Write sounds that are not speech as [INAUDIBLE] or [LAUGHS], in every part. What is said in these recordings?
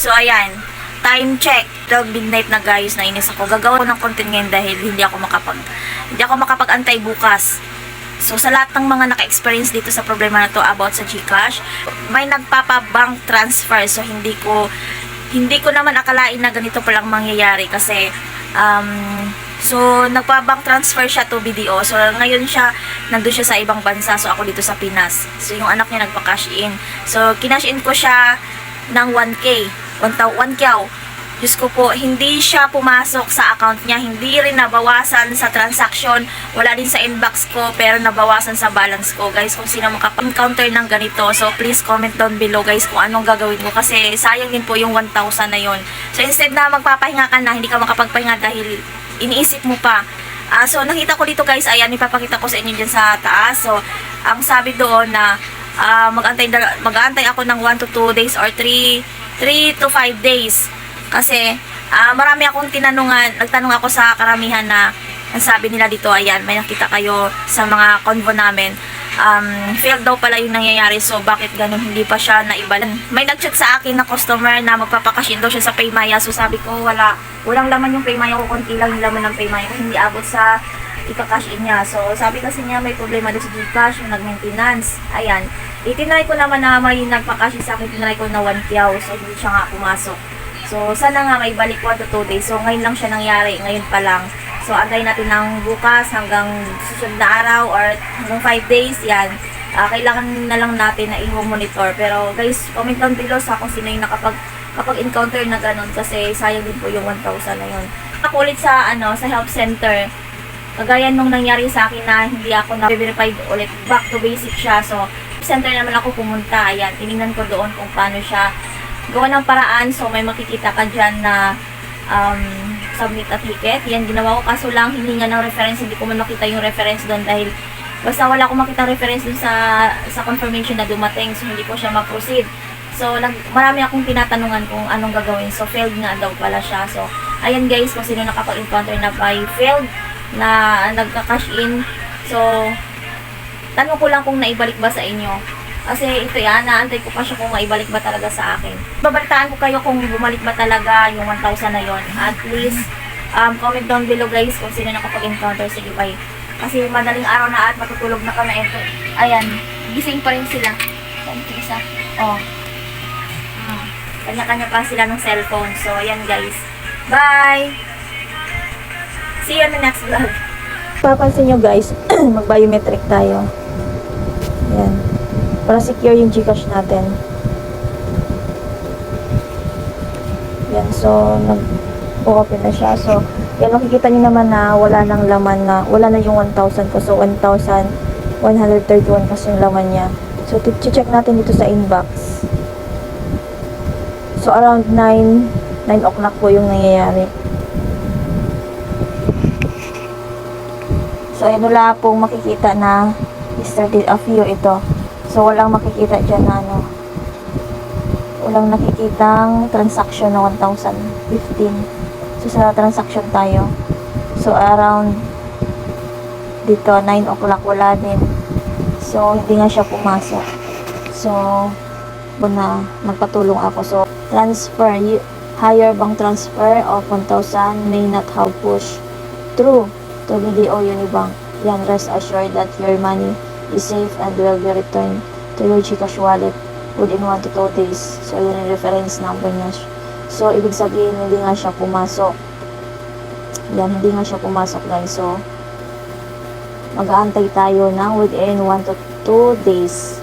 So, ayan. Time check. Till midnight na guys, nainis ako. Gagawa ko ng content ngayon dahil hindi ako makapag hindi ako makapag-antay bukas. So, sa lahat ng mga naka-experience dito sa problema na to about sa GCash, may nagpapa-bank transfer. So, hindi ko hindi ko naman akalain na ganito palang mangyayari kasi um, so nagpa-bank transfer siya to BDO. So ngayon siya nandun siya sa ibang bansa. So ako dito sa Pinas. So yung anak niya nagpa-cash in. So kinash in ko siya ng 1K. 1K. Diyos ko po, hindi siya pumasok sa account niya. Hindi rin nabawasan sa transaction. Wala din sa inbox ko, pero nabawasan sa balance ko. Guys, kung sino makapa-encounter ng ganito, so please comment down below guys kung anong gagawin ko. Kasi sayang din po yung 1,000 na yon. So instead na magpapahinga ka na, hindi ka makapagpahinga dahil iniisip mo pa. Ah, so nakita ko dito guys, ayan, ipapakita ko sa inyo dyan sa taas. So, ang sabi doon na ah, mag-antay, mag-antay ako ng 1 to 2 days or 3, 3 to 5 days. Kasi, ah, marami akong tinanungan, nagtanong ako sa karamihan na, ang sabi nila dito, ayan, may nakita kayo sa mga convo namin, um, failed daw pala yung nangyayari, so bakit ganun? Hindi pa siya naibalan. May nag-chat sa akin na customer na magpapakashin daw siya sa Paymaya, so sabi ko, wala, walang laman yung Paymaya ko, konti lang yung laman ng Paymaya ko, hindi abot sa ika-cash in niya. So, sabi kasi niya may problema doon sa Gcash, yung nag-maintenance. Ayan. Itinry ko naman na may nagpa-cash sa akin, tinry ko na 1 piyaw, so hindi siya nga pumasok. So, sana nga may balik 1 to 2 days. So, ngayon lang siya nangyari. Ngayon pa lang. So, antay natin ng bukas hanggang susunod na araw or hanggang 5 days. Yan. Ah, kailangan na lang natin na i-monitor. Pero, guys, comment down below sa kung sino yung nakapag kapag encounter na ganun kasi sayang din po yung 1,000 na yun. Ako ulit sa ano sa health center. Kagaya nung nangyari sa akin na hindi ako na verified ulit. Back to basic siya. So, center naman ako pumunta. Ayan, tinignan ko doon kung paano siya gawa ng paraan. So, may makikita ka dyan na um, submit a ticket. Yan, ginawa ko. Kaso lang, hindi nga ng reference. Hindi ko man makita yung reference doon dahil basta wala akong makita reference doon sa, sa confirmation na dumating. So, hindi ko siya ma-proceed. So, nag, marami akong tinatanungan kung anong gagawin. So, failed nga daw pala siya. So, ayan guys, kung sino nakapag-encounter na by failed na nagka-cash in. So, tanong ko lang kung naibalik ba sa inyo. Kasi ito yan, naantay ko pa siya kung maibalik ba talaga sa akin. Babalitaan ko kayo kung bumalik ba talaga yung 1,000 na yon. At least, um, comment down below guys kung sino nakapag-encounter. Sige, bye. Kasi madaling araw na at matutulog na kami. Ito, ayan, gising pa rin sila. Ito isa? Oh. Ah, Kanya-kanya pa sila ng cellphone. So, ayan guys. Bye! See you on the next vlog. Papansin nyo guys, [CLEARS THROAT] mag-biometric tayo. Ayan. Para secure yung Gcash natin. Yan, so, nag-open na siya. So, yan, makikita nyo naman na wala nang laman na, wala na yung 1,000 ko. So, 1,131 kasi yung laman niya. So, check natin dito sa inbox. So, around 9, 9 o'clock po yung nangyayari. So, ayun wala pong makikita na started a few ito. So, walang makikita dyan na ano. Walang nakikitang transaction na 1,015. So, sa transaction tayo. So, around dito, 9 o'clock, wala din. So, hindi nga siya pumasok. So, na magpatulong ako. So, transfer, higher bank transfer of 1,000 may not have push to BDO Unibank. Yan, rest assured that your money is safe and will be returned to your Gcash wallet within 1 to 2 days. So, yun yung reference number niya. So, ibig sabihin, hindi nga siya pumasok. Yan, hindi nga siya pumasok guys. So, mag-aantay tayo ng within 1 to 2 days.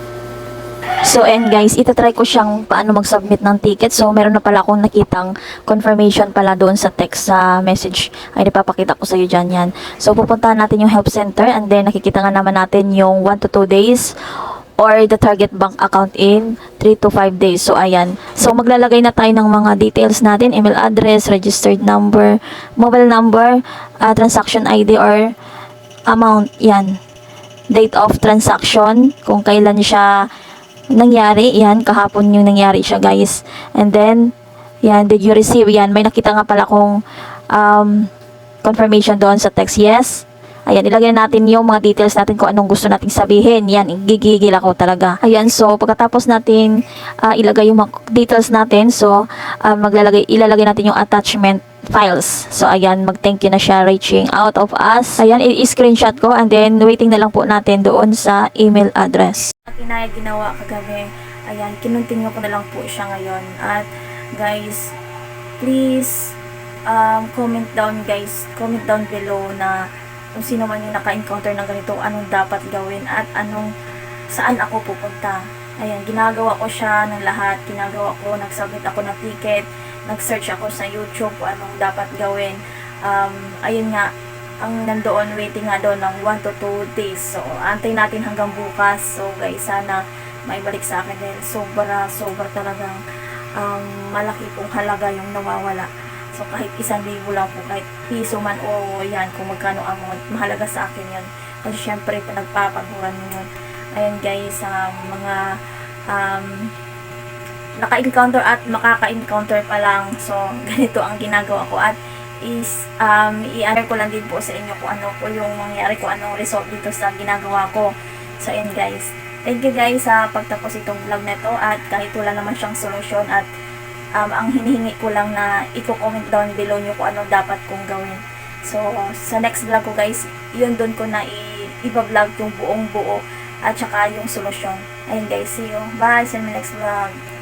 So, and guys, itatry ko siyang paano mag-submit ng ticket. So, meron na pala akong nakitang confirmation pala doon sa text sa message. Ay, napapakita ko sa iyo dyan yan. So, pupuntahan natin yung help center and then nakikita nga naman natin yung 1 to 2 days or the target bank account in 3 to 5 days. So, ayan. So, maglalagay na tayo ng mga details natin. Email address, registered number, mobile number, uh, transaction ID or amount. Yan. Date of transaction, kung kailan siya nangyari. Yan, kahapon yung nangyari siya, guys. And then, yan, did you receive? Yan, may nakita nga pala kong um, confirmation doon sa text. Yes, Ayan, ilagay na natin yung mga details natin kung anong gusto nating sabihin. Yan, gigigil ako talaga. Ayan, so pagkatapos natin ah, ilagay yung mga details natin, so ah, maglalagay, ilalagay natin yung attachment files. So, ayan, mag-thank you na siya reaching out of us. Ayan, i-screenshot ko and then waiting na lang po natin doon sa email address. Na ginawa kagabi. Ayan, kinuntinyo ko na lang po siya ngayon. At guys, please um, comment down guys, comment down below na kung sino man yung naka-encounter ng ganito, anong dapat gawin at anong saan ako pupunta. Ayan, ginagawa ko siya ng lahat. Ginagawa ko, nagsubmit ako ng ticket, nag-search ako sa YouTube kung anong dapat gawin. Um, ayun nga, ang nandoon, waiting nga doon ng 1 to 2 days. So, antay natin hanggang bukas. So, guys, sana may balik sa akin dahil sobra, sobra talagang um, malaki pong halaga yung nawawala. So, kahit isang libo lang po, kahit piso man o yan, kung magkano amount, mahalaga sa akin yan. Kasi syempre, nagpapaguran mo yun. Ayan guys, um, mga um, naka-encounter at makaka-encounter pa lang. So, [LAUGHS] ganito ang ginagawa ko. At is, um, i-share ko lang din po sa inyo kung ano po yung mangyari, kung anong result dito sa ginagawa ko. So, ayan guys. Thank you guys sa pagtapos itong vlog na to at kahit wala naman siyang solusyon at um, ang hinihingi ko lang na i-comment down below nyo kung ano dapat kong gawin. So, sa next vlog ko guys, yun doon ko na i- iba-vlog yung buong buo at saka yung solusyon. Ayun guys, see you. Bye! See you next vlog.